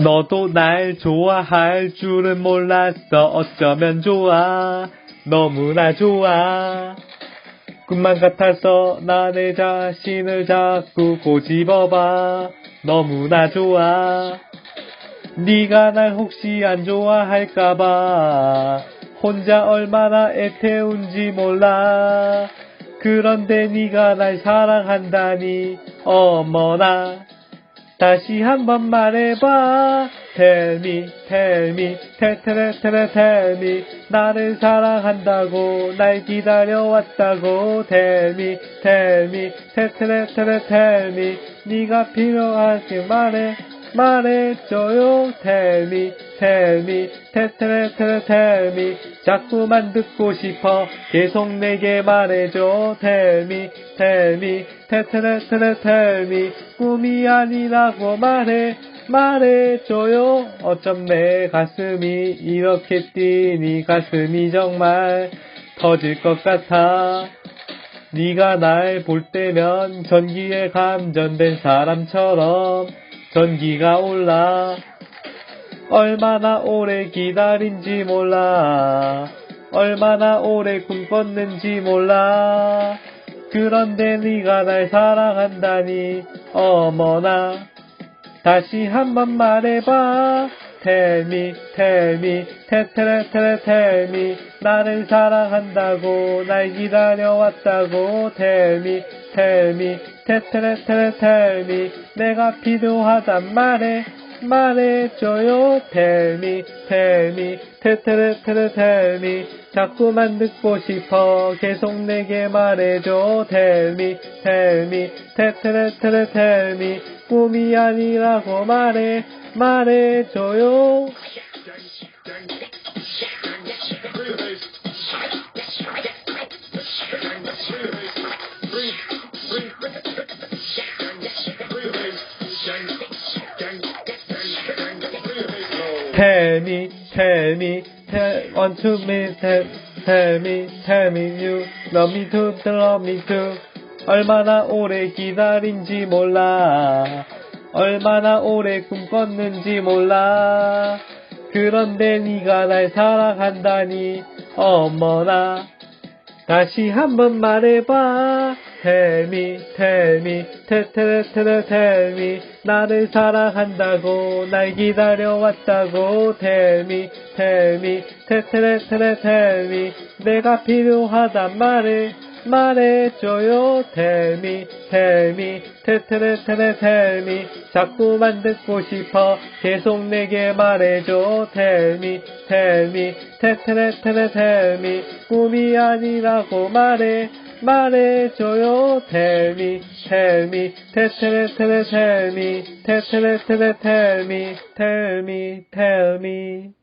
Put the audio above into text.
너도 날 좋아할 줄은 몰랐어. 어쩌면 좋아? 너무나 좋아. 꿈만 같아서 나 내 자신을 자꾸 꼬집어봐. 너무나 좋아. 네가 날 혹시 안 좋아할까봐 혼자 얼마나 애태운지 몰라. 그런데 네가 날 사랑한다니 어머나 다시 한번 말해봐 Tell me, tell me, tell, tell, tell, tell me 나를 사랑한다고 날 기다려왔다고 Tell me, tell me, tell, tell, tell, tell me 네가 필요하게 말해 말해줘요 Tell me, tell, tell, tell me 자꾸만 듣고 싶어. 계속 내게 말해줘. tell, tell, tell, tell me 꿈이 아니라고 말해 말해줘요. 어쩜 내 가슴이 이렇게 뛰니? 가슴이 정말 터질 것 같아. 네가 날 볼 때면 전기에 감전된 사람처럼 전기가 올라 얼마나 오래 기다린지 몰라. 얼마나 오래 꿈꿨는지 몰라. 그런데 네가 날 사랑한다니 어머나. 다시 한번 말해봐. Tell, tell, tell, tell me. 나를 사랑한다고 날 기다려왔다고. Tell, tell, tell, tell me. 내가 필요하단 말해 말해줘요 tell, tell, tell me 자꾸만 듣고 싶어 계속 내게 말해줘 tell, tell, tell me 꿈이 아니라고 말해 말해줘요 Tell me, tell me, tell, want to me, tell, tell me, tell me you love me too, love me too. 얼마나 오래 기다린지 몰라. 얼마나 오래 꿈꿨는지 몰라. 그런데 네가 날 사랑한다니 어머나. 다시 한번 말해봐. Tell, tell, tell me. 나를 사랑한다고, 날 기다려왔다고. Tell, tell, tell me. 내가 필요하단 말을 말해줘요. Tell, tell, tell me. 자꾸만 듣고 싶어. 계속 내게 말해줘. Tell, tell, tell me. 꿈이 아니라고 말해. 말해줘요. Tell, tell, tell me. Tell me, tell me.